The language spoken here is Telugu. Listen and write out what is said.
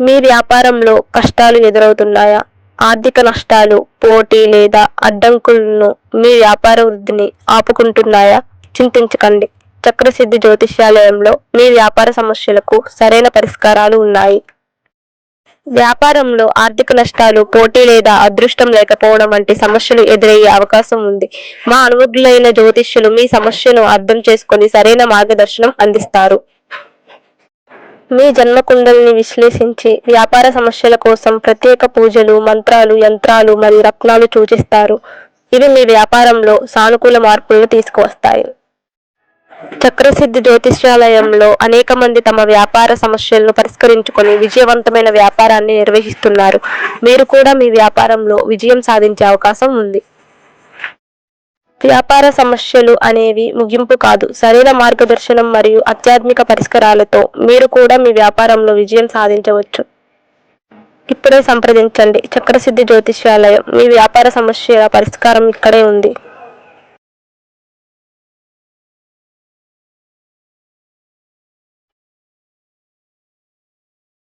మీ వ్యాపారంలో కష్టాలు ఎదురవుతున్నాయా? ఆర్థిక నష్టాలు పోటీ లేదా అడ్డంకులను మీ వ్యాపార వృద్ధిని ఆపుకుంటున్నాయా? చింతించకండి. చక్రసిద్ధి జ్యోతిష్యాలయంలో మీ వ్యాపార సమస్యలకు సరైన పరిష్కారాలు ఉన్నాయి. వ్యాపారంలో ఆర్థిక నష్టాలు పోటీ లేదా అదృష్టం లేకపోవడం వంటి సమస్యలు ఎదురయ్యే అవకాశం ఉంది. మా అనుభవులైన జ్యోతిష్యులు మీ సమస్యను అర్థం చేసుకొని సరైన మార్గదర్శనం అందిస్తారు. మీ జన్మ కుండలిని విశ్లేషించి వ్యాపార సమస్యల కోసం ప్రత్యేక పూజలు మంత్రాలు యంత్రాలు మరియు రత్నాలు సూచిస్తారు ఇవి మీ వ్యాపారంలో సానుకూల మార్పులను తీసుకువస్తాయి. చక్రసిద్ధి జ్యోతిష్యాలయంలో అనేక మంది తమ వ్యాపార సమస్యలను పరిష్కరించుకొని విజయవంతమైన వ్యాపారాన్ని నిర్వహిస్తున్నారు. మీరు కూడా మీ వ్యాపారంలో విజయం సాధించే అవకాశం ఉంది. వ్యాపార సమస్యలు అనేవి ముగింపు కాదు. సరైన మార్గదర్శనం మరియు ఆధ్యాత్మిక పరిష్కారాలతో మీరు కూడా మీ వ్యాపారంలో విజయం సాధించవచ్చు. ఇప్పుడే సంప్రదించండి. చక్రసిద్ధి జ్యోతిష్యాలయం మీ వ్యాపార సమస్యల పరిష్కారం ఇక్కడే ఉంది.